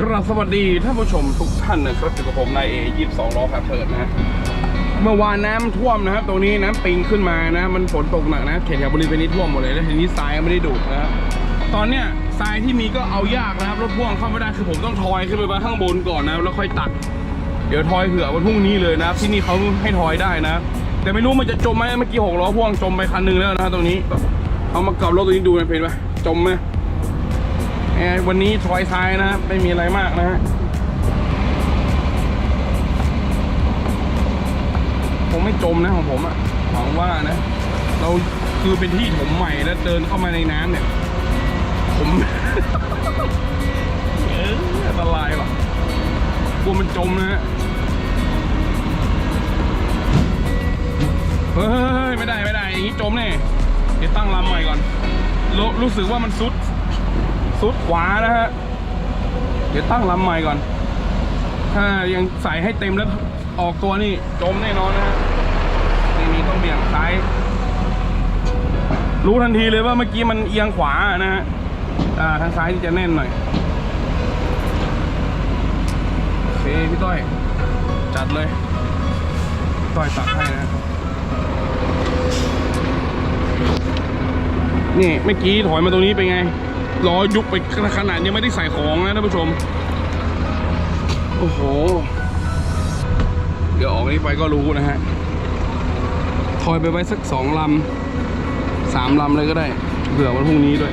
กราบสวัสดีท่านผู้ชมทุกท่านนะครับอยู่กับผมนายเอยี่สองล้อแพทเทิร์นนะเมื่อวานน้ำท่วมนะครับ ตรงนี้น้ำปิงขึ้นมานะ มันฝนตกหนักนะเขตแถวบริเวณนี้ท่วมหมดเลยแล้วทีนี้ทรายก็ไม่ได้ดูดนะตอนเนี้ยทรายที่มีก็เอายากนะครับรถพ่วงเข้าไม่ได้คือผมต้องทอยขึ้นไปไว้ข้างบนก่อนนะแล้วค่อยตักเดี๋ยวทอยเผื่อวันพรุ่งนี้เลยนะที่นี่เขาให้ทอยได้นะ แต่ไม่รู้มันจะจมไหมเมื่อกี้หกล้อพ่วงจมไปคันหนึงแล้วนะตรงนี้เอามากลับรถตัวนี้ดูหนะเพนไหมจมไหม วันนี้ทอยทรายนะครับไม่มีอะไรมากนะฮะผมไม่จมนะของผมอะหวังว่านะ เราคือเป็นที่ถมใหม่แล้วเดินเข้ามาในน้ำเนี่ย ผมเอออันตรายว่ะกลัวมันจมนะฮะเฮ้ย ไม่ได้ไม่ได้ อย่างนี้จมแน่เดี๋ยวตั้งลำใหม่ก่อนรรู้สึกว่ามันซุด สุดขวานะฮะ เดี๋ยวตั้งลำใหม่ก่อน ถ้ายังใส่ให้เต็มแล้วออกตัวนี่จมแน่นอนนะฮะนี่มีต้องเบี่ยงซ้าย รู้ทันทีเลยว่าเมื่อกี้มันเอียงขวานะฮะทางซ้ายที่จะแน่นหน่อยโอเคพี่ต้อย จัดเลยต้อยตักให้นะ นี่เมื่อกี้ถอยมาตรงนี้เป็นไง ล้อยุบไปขนาดยังไม่ได้ใส่ของนะท่านผู้ชม โอ้โห เดี๋ยวออกนี้ไปก็รู้นะฮะ ถอยไปไว้สักสองลำสามลำเลยก็ได้ เผื่อวันพรุ่งนี้ด้วย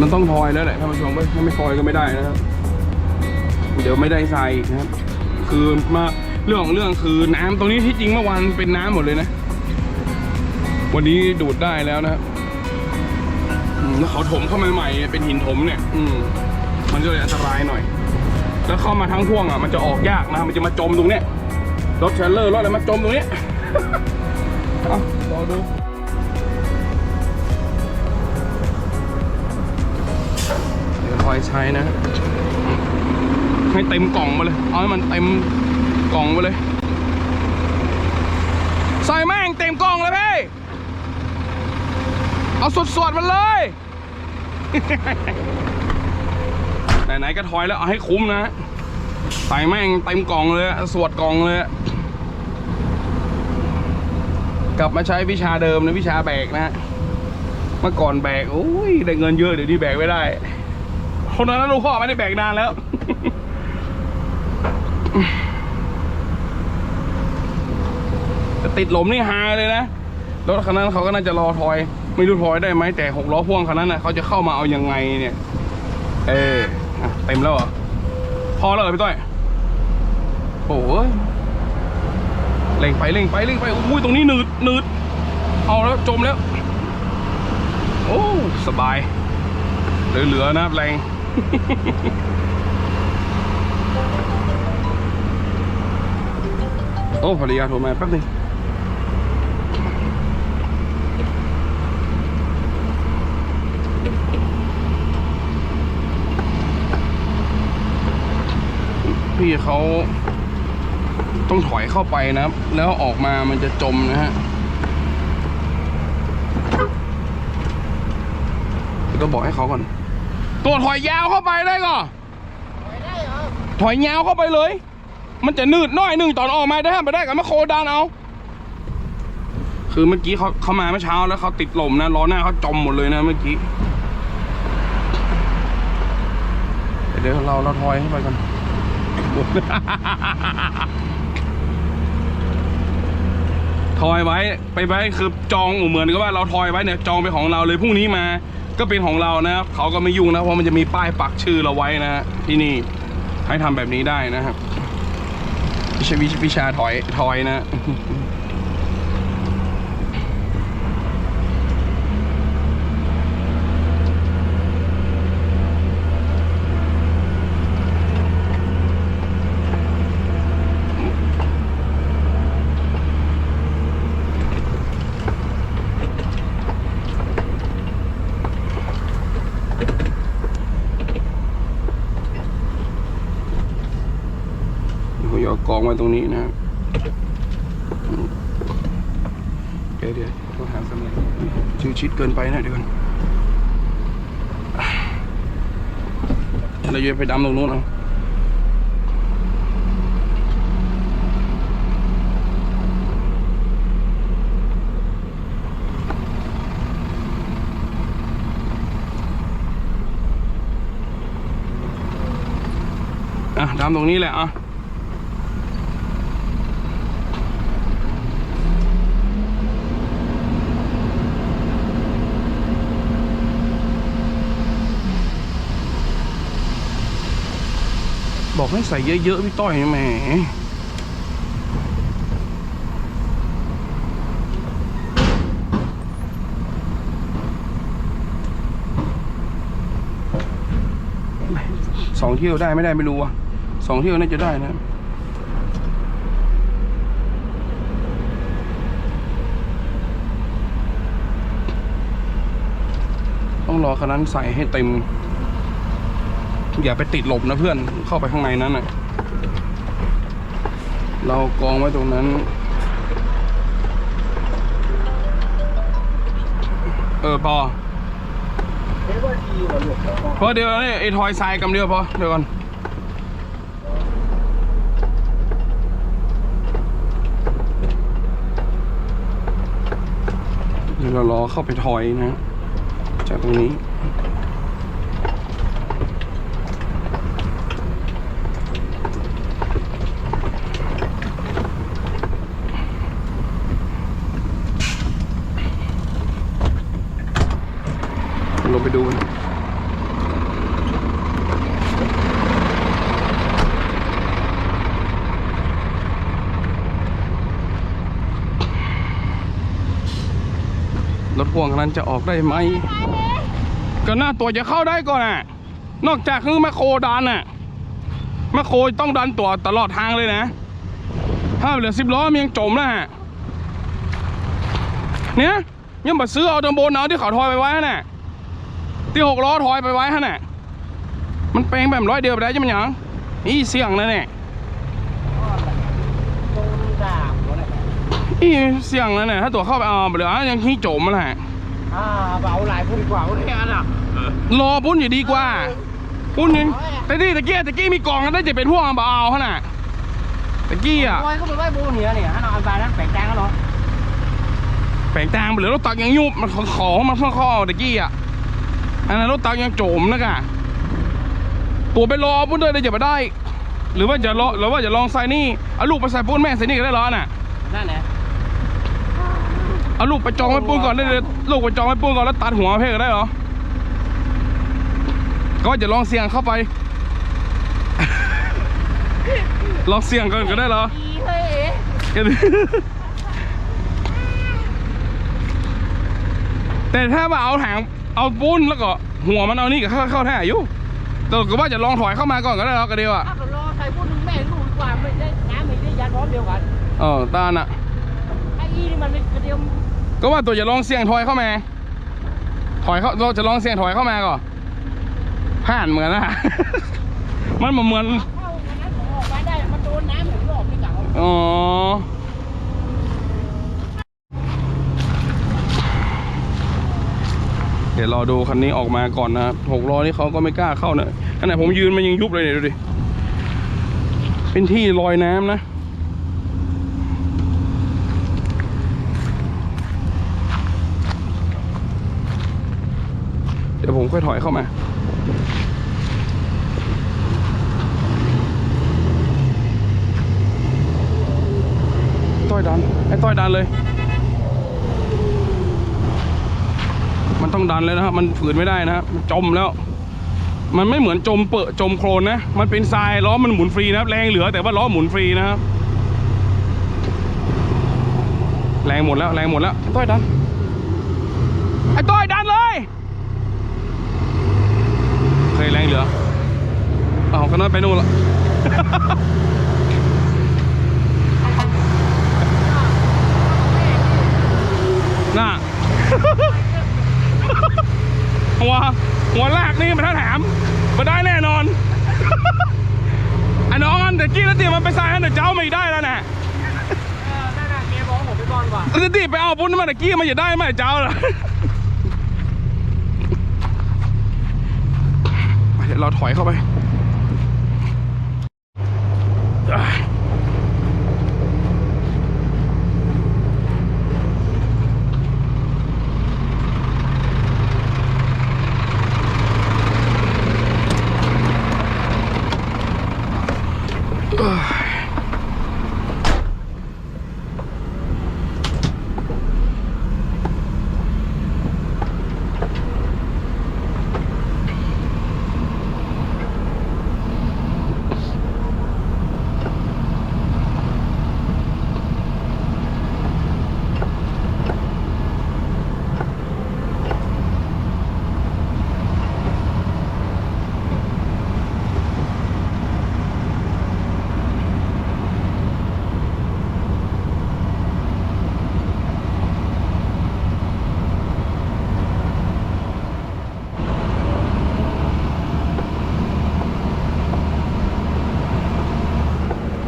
มันต้องทอยแล้วแหละท่านผู้ชมถ้าไม่ทอยก็ไม่ได้นะครับ เดี๋ยวไม่ได้ใส่นะครับ คือมาเรื่องของเรื่องคือน้ำตรงนี้ที่จริงเมื่อวานเป็นน้ำหมดเลยนะ วันนี้ดูดได้แล้วนะครับอืมแล้วเขาถมเข้ามาใหม่เป็นหินถมเนี่ย อืมมันก็เลยอันตรายหน่อย แล้วเข้ามาทั้งพ่วงอะมันจะออกยากนะ มันจะมาจมตรงเนี้ยรถเทรลเลอร์รถอะไรมาจมตรงเนี้ยเอารอดูเดี๋ยวคอยใช้นะ ให้เต็มกล่องมาเลย เอาให้มันเต็มกล่องไปเลย ใส่แม่งเต็มกล่องเลยพี่ เอาสดๆมันเลย ไหนๆก็ถอยแล้วเอาให้คุ้มนะใส่แม่งเต็มกล่องเลยสวดกล่องเลย กลับมาใช้วิชาเดิมนะวิชาแบกนะเมื่อก่อนแบกโอ้ยได้เงินเยอะเดี๋ยวนี้แบกไม่ได้ คนนั้นลูกพ่อไม่ได้แบกนานแล้วต่ติดหลมนี่ฮาเลยนะรถคันนั้นเขาก็น่าจะรอทอย ไม่รู้ทอยได้ไหมแต่หกล้อพ่วงคันนั้นนะเขาจะเข้ามาเอายังไงเนี่ย เอออะเต็มแล้วเหรอพอแล้วเหรอพี่ต้อยโอ้ยเร่งไปเร่งไปเร่งไปอุ้ยตรงนี้หนืดหนืดเอาแล้วจมแล้ว โอ้สบาย เหลือๆนะแรงโอ้ภรรยาโทรมาแป๊บนึง พี่เขาต้องถอยเข้าไปนะครับ แล้วออกมามันจะจมนะฮะก็บอกให้เขาก่อน ตัวถอยยาวเข้าไปได้ก่อนถอยยาวเข้าไปเลย มันจะนืดน้อยหนึ่งตอนออกมาได้ห้ามไปได้กับมคโคดานเอาคือเมื่อกี้เขาเขามาเมื่อเช้าแล้วเขาติดลมนะล้อหน้าเขาจมหมดเลยนะเมื่อกี้เดี๋ยวเราเราทอยให้ไปกัน ทอยไว้ไปไว้คือจองเหมือนกับว่าเราทอยไว้เนี่ยจองเป็นของเราเลยพรุ่งนี้มา ก็เป็นของเรานะครับเขาก็ไม่ยุ่งนะเพราะมันจะมีป้ายปักชื่อเราไว้นะที่นี่ให้ทำแบบนี้ได้นะครับวิชาวิชวิชาถอยถอยนะ ไว้ตรงนี้นะเดี๋ยวเดี๋โทรหาสมัยชื่อชิดเกินไปนะเดี๋ยวก่อนเราจะไปดำตรงนู้นเอาอะดำตรงนี้แหละอะ บอกให้ใส่เยอะๆพี่ต้อยแหมสองเที่ยวได้ไม่ได้ไม่รู้อะสองเที่ยวน่าจะได้นะต้องรอคันนั้นใส่ให้เต็ม อย่าไปติดหลบนะเพื่อนเข้าไปข้างในนั้นนะเรากองไว้ตรงนั้น เออพอพอเดี๋ยวนี่ไอ้ทอยทรายกำเดียวพอเดี๋ยวก่อนเดี๋ยวเรารอเข้าไปทอยนะ จากตรงนี้ ไปดูกันรถพ่วงคันนั้นจะออกได้ไหม ก็น่าตัวจะเข้าได้ก่อนอะ นอกจากคือแมคโครดันอะแมคโครต้องดันตัวตลอดทางเลยนะ ถ้าเหลือสิบล้อมันยังจมแล้วฮะ เนี่ยยังมาซื้อเอาตำบลเอาที่เขาทอยไปไว้น่ะ ที่หกล้อถอยไปไว้ฮะน่ะมันแปลงแบบร้อยเดียวไปได้ใช่ไหมหยังอีเสียงนั่นแหละอีเสียงนั่นแหละถ้าตัวเข้าไปเอาเหลือยังขี้โจมมาแหละอ่าเบาหลายพูดดีกว่าพูดแค่นั้นอะรอปุ้นอยู่ดีกว่า ปุ้นยังแต่ที่ตะกี้ตะกี้มีกล่องกันได้จะเป็นพวกเบาฮะน่ะตะกี้อะโอ้ยก็เป็นไว้บูเนี่ยเนี่ยให้น้องอันบานั้นแปลงแตงแล้วเหรอแปลงตางไปเหลือรถตักยังยุบมันขอมันข้อข้อตะกี้อะ อันนั้นรถตักยังโจมนะกะตัวไปรอปุ้นเลยได้จะมาได้ หรือว่าจะรอหรือว่าจะลองใส่นี่เอาลูกไปใส่ปุ้นแม่ใส่นี่ก็ได้เหรอน่ะนั่นแหละเอาลูกไปจองไว้ปุ้นก่อนได้เลยลูกไปจองไว้ปุ้นก่อนแล้วตัดหัวเพกได้เหรอก็จะลองเสี่ยงเข้าไป ลองเสี่ยงก่อนก็ได้เหรออีเฮ้ยก็ได้แต่ถ้าว่าเอาหาง เอาปุ้นแล้วก็หัวมันเอานี่ก็เข้าเข้าแท้อยู่แต่ก็ว่าจะลองถอยเข้ามาก่อนก็ได้แล้วก็เดียวอะถ้าก็รอใครพูดถึงแม่ลูกดีกว่าไม่ได้น้ำไม่ได้ยาร้อนเดียวกันเออตาน่ะไอ้อีนี่มันเป็นกระเดียวก็ว่าตัวจะลองเสี่ยงถอยเข้ามา ถอยเข้าเราจะลองเสี่ยงถอยเข้ามาก่อนผ่านเหมือนนะมันเหมือนเข้าอันนั้นออกมาได้มันโดนน้ำเหมือนรอบที่เก่าอ๋อ เดี๋ยวรอดูคันนี้ออกมาก่อนนะหกล้อนี่เขาก็ไม่กล้าเข้านะขณะผมยืนมันยังยุบเลยเนี่ยดูดิ เป็นที่ลอยน้ำนะเดี๋ยวผมค่อยถอยเข้ามา ต้อยดัน ไอ้ต้อยดันเลย มันต้องดันเลยนะครับ มันฝืนไม่ได้นะครับมันจมแล้ว มันไม่เหมือนจมเปอะจมโคลนนะ มันเป็นทรายล้อมันหมุนฟรีนะครับแรงเหลือแต่ว่าล้อหมุนฟรีนะครับแรงหมดแล้วแรงหมดแล้วไอ้ต้อยดันไอ้ต้อยดันเลยเคยแรงเหลือเอากันนั้นไปนู่นละ น่ะ หัว หัวลากนี่มันถ้าแถมมาได้แน่นอน ไอ้น้องอันแต่กี้แล้วตี มันไปใส่ให้แต่เจ้าไม่ได้แล้วนะเออนั่นน่ะเกมบอกผมไปก่อนว่ะแล้วตีไปเอาปุ้นมาแต่กี้มันจะได้ไหมเจ้าล่ะไปเดี๋ยวเราถอยเข้าไป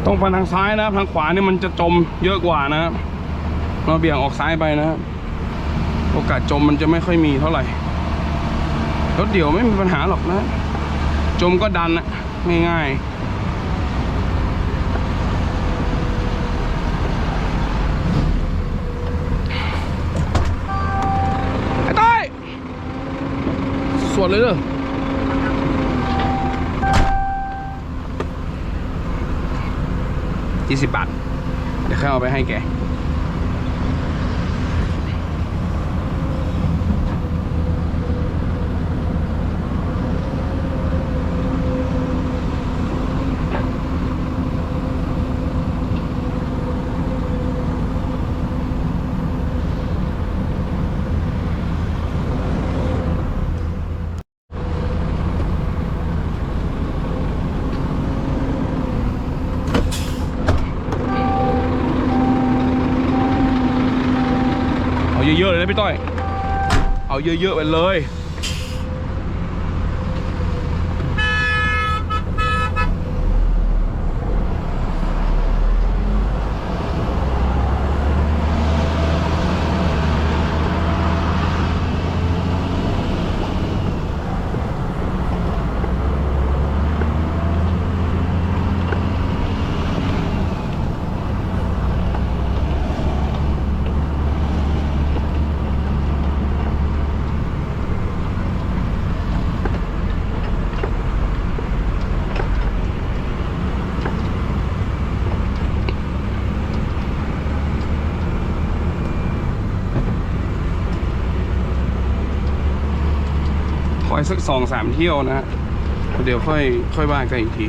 ต้องไปทางซ้ายนะครับ ทางขวานี่มันจะจมเยอะกว่านะครับเราเบี่ยงออกซ้ายไปนะครับโอกาสจมมันจะไม่ค่อยมีเท่าไหร่รถเดี่ยวไม่มีปัญหาหรอกนะ จมก็ดันนะง่ายๆไอ้ต้อยสวดเลยเด้อ ยี่สิบบาท เดี๋ยวค่อยเอาไปให้แก เลยนะพี่ต้อย เอาเยอะๆไปเลย สักสองสามเที่ยวนะฮะเดี๋ยวค่อยค่อยว่ากันอีกที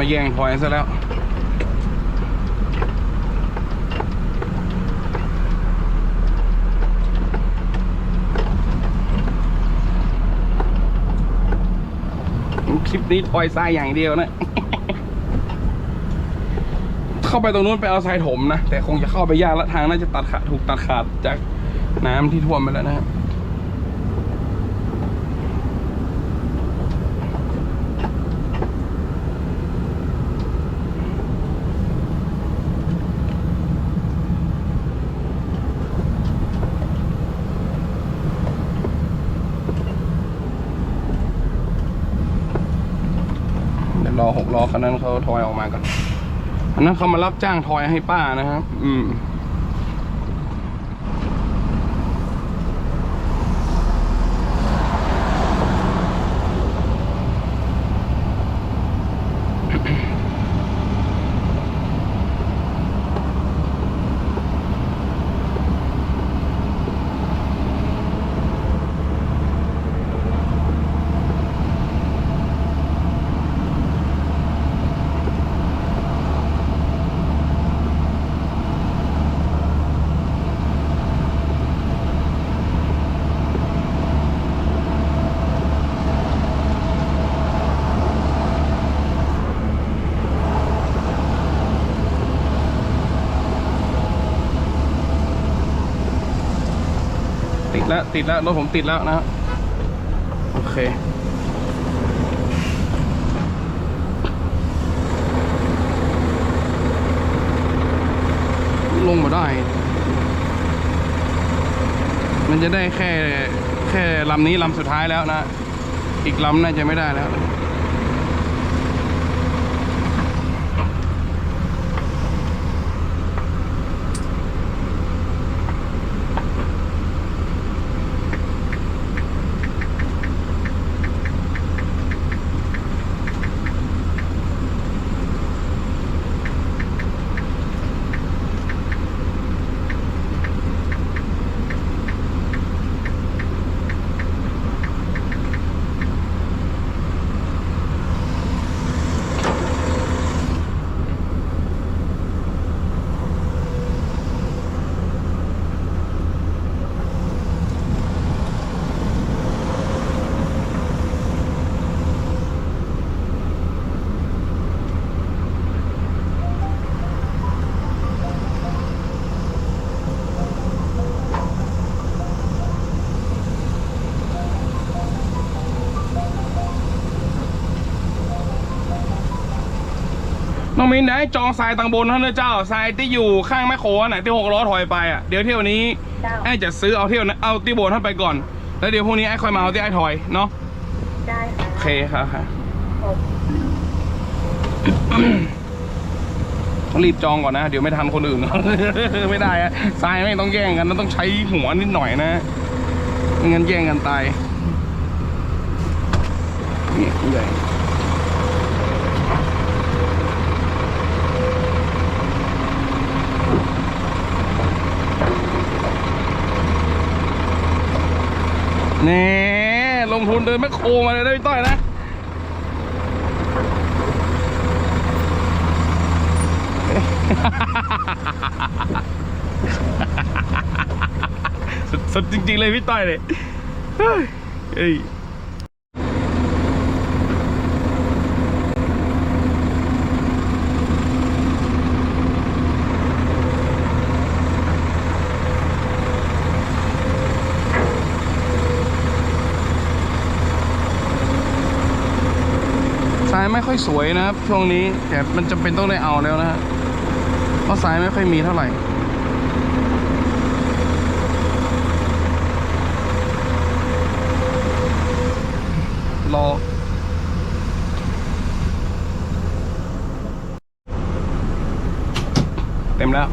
มาแย่งทอยซะแล้ว คลิปนี้ทอยทรายอย่างเดียวนะ เข้าไปตรงนู้นไปเอาทรายถมนะ แต่คงจะเข้าไปยากละทางน่าจะตัดขาดถูกตัดขาดจากน้ำที่ท่วมไปแล้วนะครับ ดี๋ยวรอหกล้อคันนั้นเขาทอยออกมาก่อนอันนั้นเขามารับจ้างทอยให้ป้านะครับ อืม และติดแล้วรถผมติดแล้วนะฮะโอเคลงมาได้ มันจะได้แค่แค่ลำนี้ลำสุดท้ายแล้วนะ อีกลำน่าจะไม่ได้แล้ว น้องมินได้จองทรายตังบนท่านเจ้าทรายที่อยู่ข้างแม่โคนไหนที่หกล้อถอยไปอะเดี๋ยวเที่ยวนี้ไอ้จะซื้อเอาเที่ยวนะเอาที่บนท่านไปก่อน แล้วเดี๋ยวพรุ่งนี้ไอ้ค่อยมาเอาที่ไอ้ถอยเนาะได้ค่ะโอเคครับครับผมต้องรีบจองก่อนนะ เดี๋ยวไม่ทันคนอื่น ไม่ได้อะทรายไม่ต้องแย่งกัน ต้องใช้หัวนิดหน่อยนะไม่งั้นแย่งกันตายนี่ใหญ่ น่ลงทุนเดินแมคโครมาเลยได้พี่ต้อยนะ สุดจริง ๆ เลยพี่ต้อยเลยเฮ้ยเฮ้ยสาย ไม่ค่อยสวยนะครับ ช่วงนี้แต่มันจำเป็นต้องได้เอาแล้วนะฮะเพราะสายไม่ค่อยมีเท่าไหร่รอเต็มแล้ว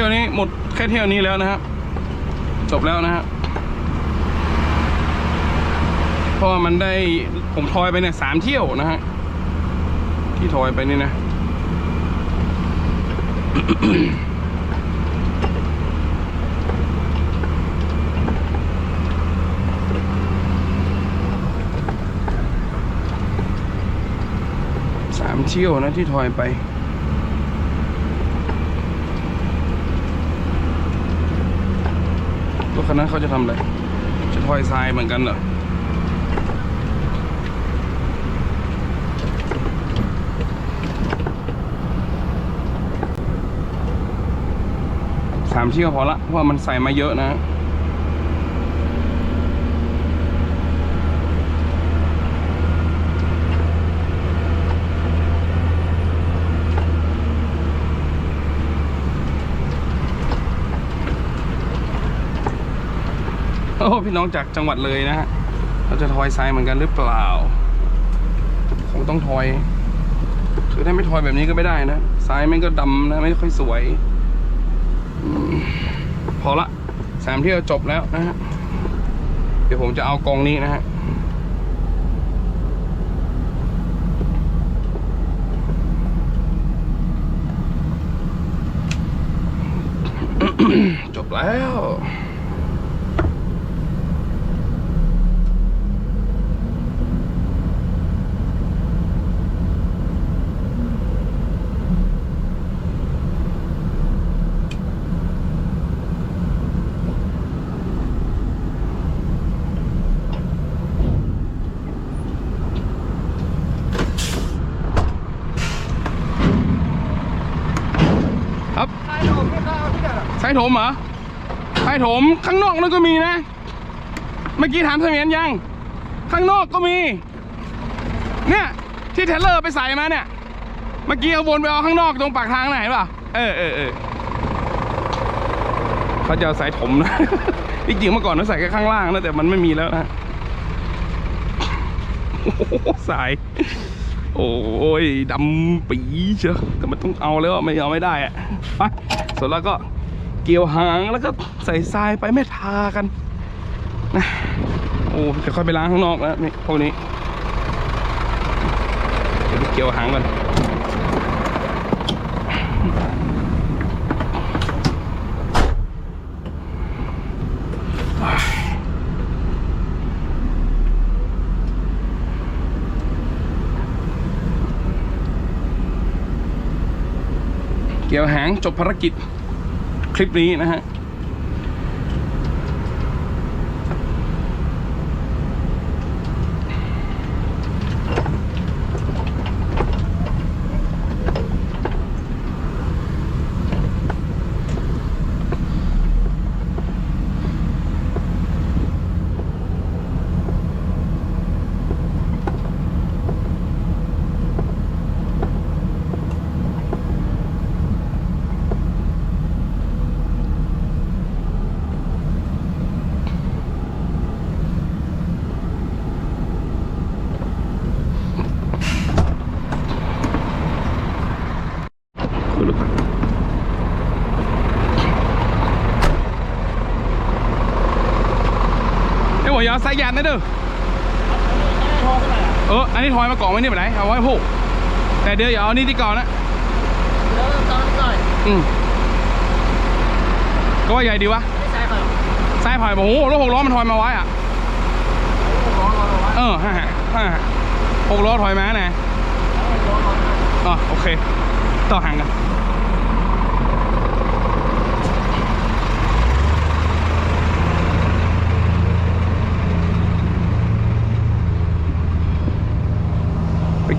ที่ยวนี้หมดแค่เที่ยวนี้แล้วนะครับ จบแล้วนะฮะเพราะมันได้ผมทอยไปเนี่ยสามเที่ยวนะฮะที่ทอยไปนี่นะสามเที่ยวนะที่ทอยไป ถคันนั้นเขาจะทำอะไร จะถอยทรายเหมือนกันเหรอสามชิ้นก็พอละเพราะว่ามันใส่มาเยอะนะ โอ้พี่น้องจากจังหวัดเลยนะฮะเราจะทอยทรายเหมือนกันหรือเปล่าคงต้องทอยคือถ้าไม่ทอยแบบนี้ก็ไม่ได้นะทรายแม่งก็ดำนะไม่ค่อยสวยอพอละสามเที่ยวจบแล้วนะฮะเดี๋ยวผมจะเอากองนี้นะฮะจบแล้วายผมไม่กล้า ที่จะสายถมเหรอสายถมข้างนอกนั่นก็มีนะ เมื่อกี้ถามเสมียนยัง ข้างนอกก็มี เนี่ย ที่เทเลอร์ไปใส่มาเนี่ย เมื่อกี้เอาวนไปเอาข้างนอกตรงปากทางไหนป่ะเออเออเออเขาจะเอาสายถมนะจริงเมื่อก่อนเขาใส่แค่ข้างล่างนะแต่มันไม่มีแล้วนะโอ้สาย โอ้ยดำปีเชียวแต่มันต้องเอาแล้วไม่เอาไม่ได้อะไปส่วนแล้วก็ เกี่ยวหางแล้วก็ใส่ทรายไปไม่ทากันนะโอ้จะค่อยไปล้างข้างนอกแล้วนี่พวกนี้เดี๋ยวไปเกี่ยวหางก่อนเกี่ยวหางจบภารกิจ ลิปนี้นะฮะ สายยานนะเด้อพอเท่าไหร่อะเอออันนี้ถอยมาก่อนไว้นี่ไปไหนเอาไว้ผูกแต่เดี๋ยวอย่าเอานี่ที่ก่อนนะเดี๋ยวตอนก่อนอืมก็ว่าใหญ่ดีวะไม่ใช่ครับสายถอยบอกโอ้โหรถหกล้อมันถอยมาไว้อะร้อนร้อนร้อนเออฮ่าฮ่าฮ่าหกล้อถอยมาไงร้อนร้อนอ๋อโอเค ต่อห่างกัน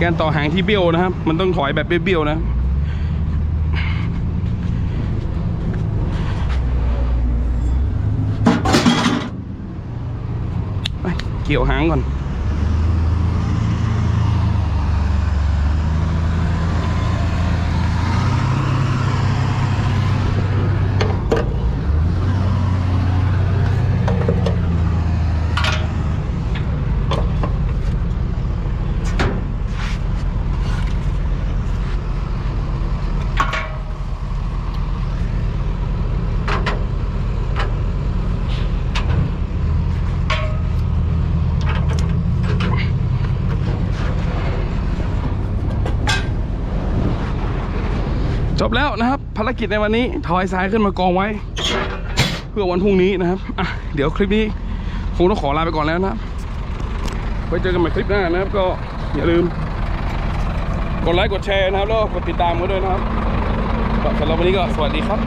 การต่อหางที่เบี้ยวนะครับ มันต้องถอยแบบเบี้ยวๆนะเกี่ยวหางก่อน บแล้วนะครับ ภารกิจในวันนี้ถอยสายขึ้นมากองไว้ เพื่อวันพรุ่งนี้นะครับอะเดี๋ยวคลิปนี้คงต้องขอลาไปก่อนแล้วนะครับไว้เจอกันใหม่คลิปหน้านะครับ ก็อย่าลืม กดไลค์กดแชร์นะครับแล้วก็กดติดตามกันด้วยนะครับสำหรับวันนี้ก็สวัสดีครับ